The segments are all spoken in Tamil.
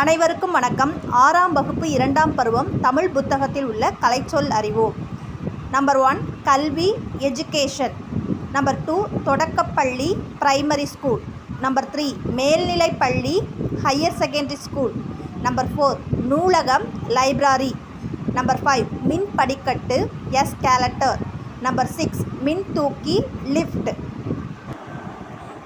அனைவருக்கும் வணக்கம். ஆறாம் வகுப்பு இரண்டாம் பருவம் தமிழ் புத்தகத்தில் உள்ள கலைச்சொல் அறிவோம் நம்பர் ஒன் கல்வி எஜுகேஷன் நம்பர் டூ தொடக்கப்பள்ளி பிரைமரி ஸ்கூல் நம்பர் த்ரீ மேல்நிலை பள்ளி higher secondary school number four நூலகம் லைப்ரரி நம்பர் ஃபைவ் மின் படிக்கட்டு எஸ் கேலட்டர் நம்பர் சிக்ஸ் மின் தூக்கி லிஃப்ட்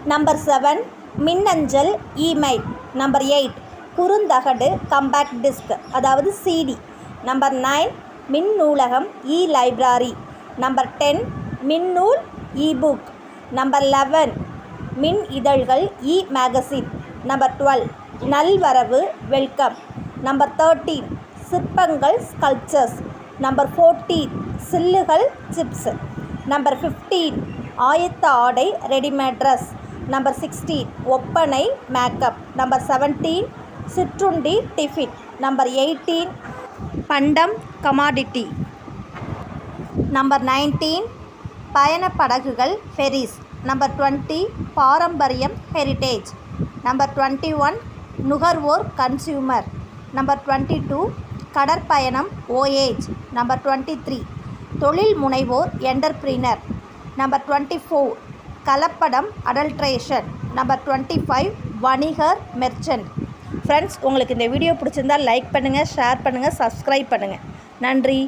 நம்பர் செவன் மின்னஞ்சல் இமெயில் நம்பர் எயிட் குறுந்தகடு கம்பேக்ட் டிஸ்க் அதாவது சிடி நம்பர் நைன் மின் நூலகம் இ லைப்ரரி நம்பர் டென் மின்னூல் இ புக் நம்பர் லெவன் மின் இதழ்கள் இ மேகசின் நம்பர் டுவெல் நல்வரவு வெல்கம் நம்பர் தேர்ட்டீன் சிற்பங்கள் ஸ்கல்ச்சர்ஸ் நம்பர் ஃபோர்டீன் சில்லுகள் சிப்ஸ் நம்பர் ஃபிஃப்டீன் ஆயத்த ஆடை ரெடிமேட் ட்ரெஸ் நம்பர் சிக்ஸ்டீன் ஒப்பனை மேக்கப் நம்பர் செவன்டீன் சிற்றுண்டி டிஃபின். நம்பர் எயிட்டீன் பண்டம் கமாடிட்டி நம்பர் நைன்டீன் பயணப் படகுகள் ஃபெரிஸ் நம்பர் டுவெண்ட்டி பாரம்பரியம் ஹெரிட்டேஜ் நம்பர் டுவெண்ட்டி ஒன் நுகர்வோர் கன்சியூமர் நம்பர் டுவெண்ட்டி டூ கடற்பயணம் ஓஏஜ் நம்பர் டுவெண்ட்டி த்ரீ தொழில் முனைவோர் என்டர்பிரினர் நம்பர் டுவெண்ட்டி ஃபோர் கலப்படம் அடல்ட்ரேஷன் நம்பர் டுவெண்ட்டி ஃபைவ் வணிகர் மெர்ச்சன்ட் ஃப்ரெண்ட்ஸ் உங்களுக்கு இந்த வீடியோ பிடிச்சிருந்தால் லைக் பண்ணுங்கள் ஷேர் பண்ணுங்கள் சப்ஸ்கிரைப் பண்ணுங்கள் நன்றி.